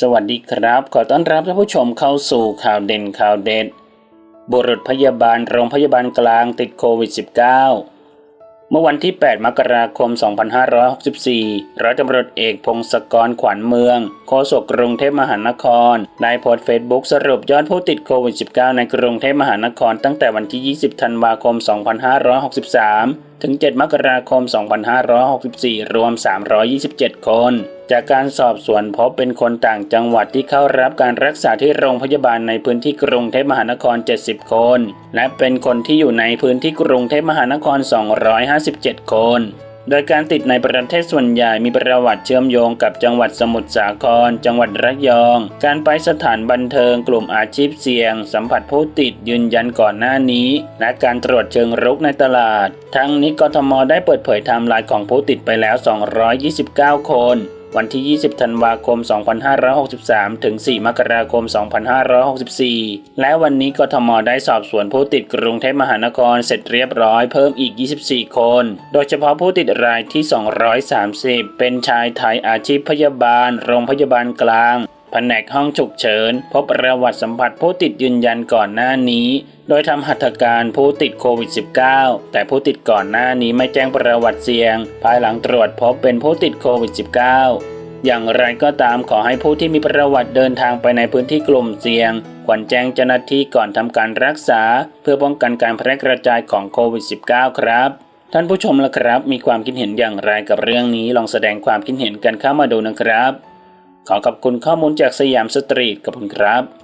สวัสดีครับ ขอต้อนรับท่านผู้ชมเข้าสู่ข่าวเด่นข่าวเด็ด บุรุษพยาบาลโรงพยาบาลกลางติดโควิด -19 เมื่อวันที่ 8 มกราคม 2564 ร้อยตำรวจเอกพงศกรขวัญเมือง โฆษกกรุงเทพมหานคร ได้โพสต์เฟซบุ๊กสรุปยอดผู้ติดโควิด -19 ในกรุงเทพมหานครตั้งแต่วันที่ 20 ธันวาคม 2563 ถึง 7 มกราคม 2564 รวม 327 คน จากการสอบสวนพบเป็นคนต่างจังหวัดที่เข้ารับการรักษาที่โรงพยาบาลในพื้นที่กรุงเทพมหานคร 70 คน และเป็นคนที่อยู่ในพื้นที่กรุงเทพมหานคร 257 คน โดยการติดในประเทศส่วนใหญ่มีประวัติเชื่อมโยงกับจังหวัดสมุทรสาคร จังหวัดระยอง การไปสถานบันเทิงกลุ่มอาชีพเสี่ยง สัมผัสผู้ติดยืนยันก่อนหน้านี้ และการตรวจเชิงรุกในตลาด ทั้งนี้กทมได้เปิดเผยไทม์ไลน์ของผู้ติดไปแล้ว 229 คน วันที่ 20 ธันวาคม 2563 ถึง 4 มกราคม 2564 และวันนี้กทมได้สอบสวนผู้ติดกรุงเทพมหานครเสร็จเรียบร้อยเพิ่มอีก 24 คน โดยเฉพาะผู้ติดรายที่ 230 เป็นชายไทยอาชีพพยาบาล โรงพยาบาลกลาง ผนกห้องฉุกเฉิน พบประวัติสัมผัสผู้ติดยืนยันก่อนหน้านี้ โดยทำหัตถการผู้ติดโควิด -19 แต่ผู้ติดก่อนหน้านี้ไม่แจ้งประวัติเสี่ยง ภายหลังตรวจพบเป็นผู้ติดโควิด -19 อย่างไรก็ตามขอให้ผู้ที่มีประวัติเดินทางไปในพื้นที่กลุ่มเสี่ยง ควรแจ้งเจ้าหน้าที่ก่อนทำการรักษา เพื่อป้องกันการแพร่กระจายของโควิด -19 ครับท่านผู้ชมละครับ มีความคิดเห็นอย่างไรกับเรื่องนี้ลองแสดงความคิดเห็นกันเข้ามาดูนะครับ ขอขอบคุณข้อมูลจากสยามสตรีทขอบคุณครับ